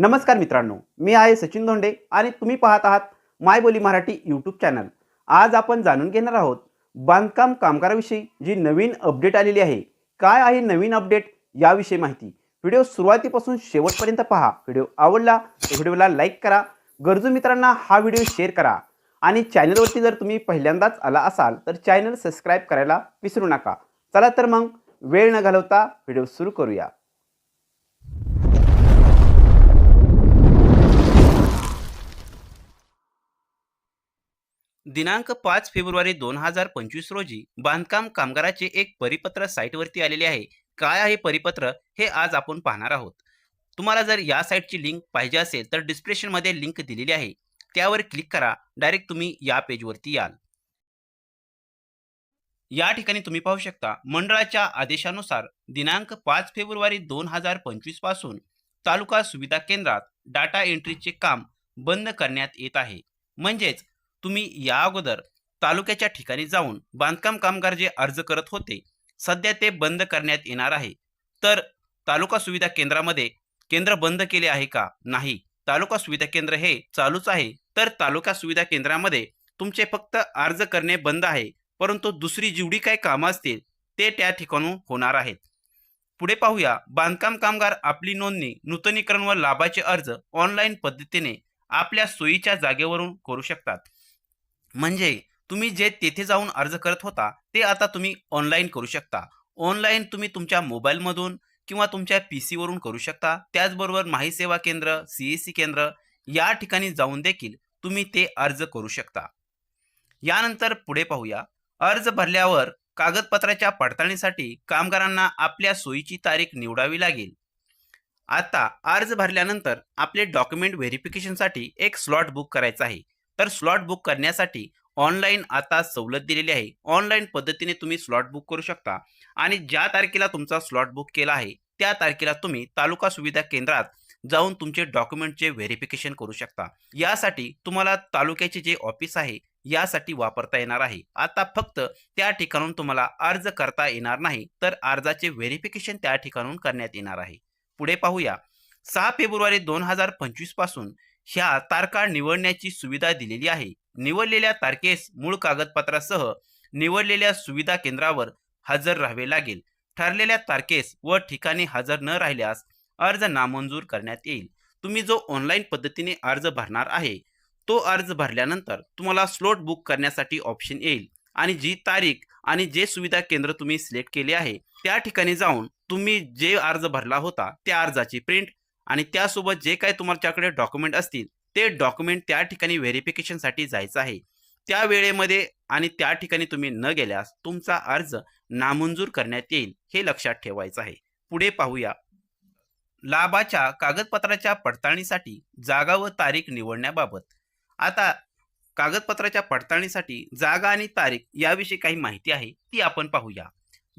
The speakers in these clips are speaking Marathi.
नमस्कार मित्रांनो मी आहे सचिन धोंडे आणि तुम्ही पाहत आहात माय बोली मराठी यूट्यूब चॅनल आज आपण जाणून घेणार आहोत बांधकाम कामगाराविषयी जी नवीन अपडेट आलेली आहे. काय आहे नवीन अपडेट याविषयी माहिती. व्हिडिओ सुरुवातीपासून शेवटपर्यंत पहा. व्हिडिओ आवडला तर व्हिडिओला लाईक करा. गरजू मित्रांना हा व्हिडिओ शेअर करा. आणि चॅनलवरती जर तुम्ही पहिल्यांदाच आला असाल तर चॅनल सबस्क्राईब करायला विसरू नका. चला तर मग वेळ न घालवता व्हिडिओ सुरू करूया. दिनांक पाच फेब्रुवारी दोन हजार पंचवीस रोजी बांधकाम कामगाराचे एक परिपत्र साईटवरती आलेले आहे. काय आहे परिपत्र? हे आज आपण पाहणार आहोत. तुम्हाला जर या साईटची लिंक पाहिजे असेल तर डिस्क्रिप्शनमध्ये लिंक दिलेली आहे. त्यावर क्लिक करा. डायरेक्ट तुम्ही या पेजवरती याल. या ठिकाणी तुम्ही पाहू शकता मंडळाच्या आदेशानुसार दिनांक पाच फेब्रुवारी दोन हजार पंचवीसपासून तालुका सुविधा केंद्रात डाटा एंट्रीचे काम बंद करण्यात येत आहे. म्हणजेच तुम्ही या अगोदर तालुक्याच्या ठिकाणी जाऊन बांधकाम कामगार जे अर्ज करत होते सध्या ते बंद करण्यात येणार आहे. तर तालुका सुविधा केंद्रामध्ये केंद्र बंद केले आहे का? नाही. तालुका सुविधा केंद्र हे चालूच आहे. तर तालुका सुविधा केंद्रामध्ये तुमचे फक्त अर्ज करणे बंद आहे परंतु दुसरी जेवढी काही कामं असतील ते त्या ठिकाणून होणार आहेत. पुढे पाहूया. बांधकाम कामगार आपली नोंदणी नूतनीकरण व लाभाचे अर्ज ऑनलाईन पद्धतीने आपल्या सोयीच्या जागेवरून करू शकतात. म्हणजे तुम्ही जे तेथे जाऊन अर्ज करत होता ते आता तुम्ही ऑनलाईन करू शकता. ऑनलाईन तुम्ही तुमच्या मोबाईलमधून किंवा तुमच्या पी सीवरून करू शकता. त्याचबरोबर माही सेवा केंद्र सी एस सी केंद्र या ठिकाणी जाऊन देखील तुम्ही ते अर्ज करू शकता. यानंतर पुढे पाहूया. अर्ज भरल्यावर कागदपत्राच्या पडताळणीसाठी कामगारांना आपल्या सोयीची तारीख निवडावी लागेल. आता अर्ज भरल्यानंतर आपले डॉक्युमेंट व्हेरिफिकेशनसाठी एक स्लॉट बुक करायचा आहे. तर स्लॉट बुक करण्यासाठी ऑनलाईन आता सवलत दिलेली आहे. ऑनलाईन पद्धतीने तुम्ही स्लॉट बुक करू शकता. आणि ज्या तारखेला तुमचा स्लॉट बुक केला आहे त्या तारखेला तुम्ही तालुका सुविधा केंद्रात जाऊन तुमचे डॉक्युमेंटचे व्हेरिफिकेशन करू शकता. यासाठी तुम्हाला तालुक्याचे जे ऑफिस आहे यासाठी वापरता येणार आहे. आता फक्त त्या ठिकाणून तुम्हाला अर्ज करता येणार नाही तर अर्जाचे व्हेरिफिकेशन त्या ठिकाणून करण्यात येणार आहे. पुढे पाहूया. सहा फेब्रुवारी दोन हजार पंचवीसपासून ह्या तारखा निवडण्याची सुविधा दिलेली आहे. निवडलेल्या तारखेस मूळ कागदपत्रासह निवडलेल्या सुविधा केंद्रावर हजर राहावे लागेल. ठरलेल्या तारखेस व ठिकाणी हजर न राहिल्यास अर्ज नामंजूर करण्यात येईल. तुम्ही जो ऑनलाईन पद्धतीने अर्ज भरणार आहे तो अर्ज भरल्यानंतर तुम्हाला स्लॉट बुक करण्यासाठी ऑप्शन येईल. आणि जी तारीख आणि जे सुविधा केंद्र तुम्ही सिलेक्ट केले आहे त्या ठिकाणी जाऊन तुम्ही जे अर्ज भरला होता त्या अर्जाची प्रिंट आणि त्यासोबत जे काही तुमच्याकडे डॉक्युमेंट असतील ते डॉक्युमेंट त्या ठिकाणी व्हेरिफिकेशनसाठी जायचं आहे. त्या वेळेमध्ये आणि त्या ठिकाणी तुम्ही न गेल्यास तुमचा अर्ज नामंजूर करण्यात येईल हे लक्षात ठेवायचं आहे. पुढे पाहूया. लाभाच्या कागदपत्राच्या पडताळणीसाठी जागा व तारीख निवडण्याबाबत. आता कागदपत्राच्या पडताळणीसाठी जागा आणि तारीख याविषयी काही माहिती आहे ती आपण पाहूया.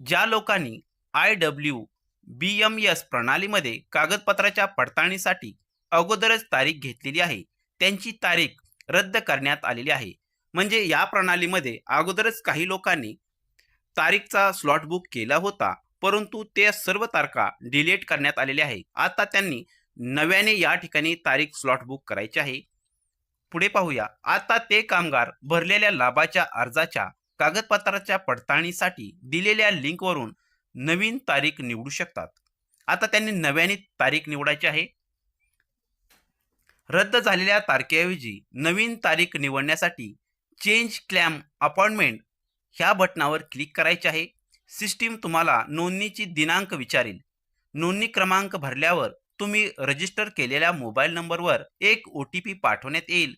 ज्या लोकांनी I W B M S प्रणालीमध्ये कागदपत्राच्या पडताळणीसाठी अगोदरच तारीख घेतलेली आहे. त्यांची तारीख रद्द करण्यात आलेली आहे. म्हणजे या प्रणालीमध्ये अगोदरच काही लोकांनी तारीखचा स्लॉट बुक केला होता परंतु ते सर्व तारखा डिलीट करण्यात आलेल्या आहे आता त्यांनी नव्याने या ठिकाणी तारीख स्लॉट बुक करायची आहे. पुढे पाहूया. आता ते कामगार भरलेल्या लाभाच्या अर्जाच्या कागदपत्राच्या पडताळणीसाठी दिलेल्या लिंकवरून नवीन तारीख निवडू शकतात. आता त्यांनी नव्याने तारीख निवडायची आहे. रद्द झालेल्या तारखेऐवजी नवीन तारीख निवडण्यासाठी चेंज क्लॅम अपॉइंटमेंट ह्या बटनावर क्लिक करायचे आहे. सिस्टीम तुम्हाला नोंदणीची दिनांक विचारेल. नोंदणी क्रमांक भरल्यावर तुम्ही रजिस्टर केलेल्या मोबाईल नंबरवर एक ओ टी पी पाठवण्यात येईल.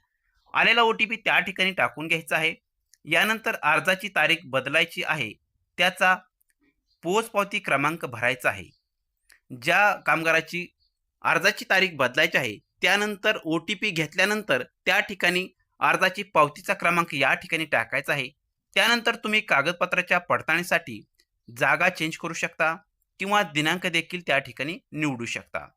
आलेला ओ टी पी त्या ठिकाणी टाकून घ्यायचा आहे. यानंतर अर्जाची तारीख बदलायची आहे. त्याचा पोचपावती क्रमांक भरायचा आहे. ज्या कामगाराची अर्जाची तारीख बदलायची आहे त्यानंतर ओ टी पी घेतल्यानंतर त्या ठिकाणी अर्जाची पावतीचा क्रमांक या ठिकाणी टाकायचा आहे. त्यानंतर तुम्ही कागदपत्राच्या पडताळणीसाठी जागा चेंज करू शकता किंवा दिनांक देखील त्या ठिकाणी निवडू शकता.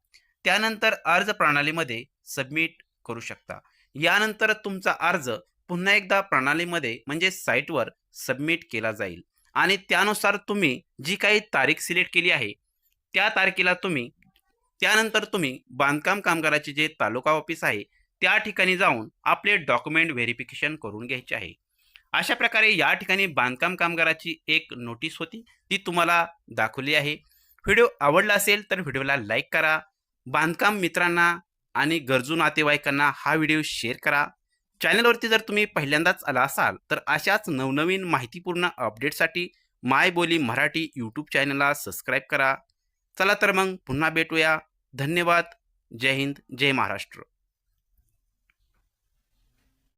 त्यानंतर अर्ज प्रणालीमध्ये सबमिट करू शकता. यानंतर तुमचा अर्ज पुन्हा एकदा प्रणालीमध्ये म्हणजे साईटवर सबमिट केला जाईल. आणि त्यानुसार तुम्ही जी काही तारीख सिलेक्ट केली आहे त्या तारखेला तुम्ही त्यानंतर तुम्ही बांधकाम कामगाराचे जे तालुका ऑफिस आहे त्या ठिकाणी जाऊन आपले डॉक्युमेंट व्हेरिफिकेशन करून घ्यायचे आहे. अशा प्रकारे या ठिकाणी बांधकाम कामगाराची एक नोटीस होती ती तुम्हाला दाखवली आहे. व्हिडिओ आवडला असेल तर व्हिडिओला लाईक करा बांधकाम मित्रांना आणि गरजू नातेवाईकांना हा व्हिडिओ शेअर करा. चॅनलवरती जर तुम्ही पहिल्यांदाच आला असाल तर अशाच नवनवीन माहितीपूर्ण अपडेटसाठी माय बोली मराठी यूट्यूब चॅनलला सबस्क्राईब करा. चला तर मग पुन्हा भेटूया. धन्यवाद. जय हिंद. जय महाराष्ट्र.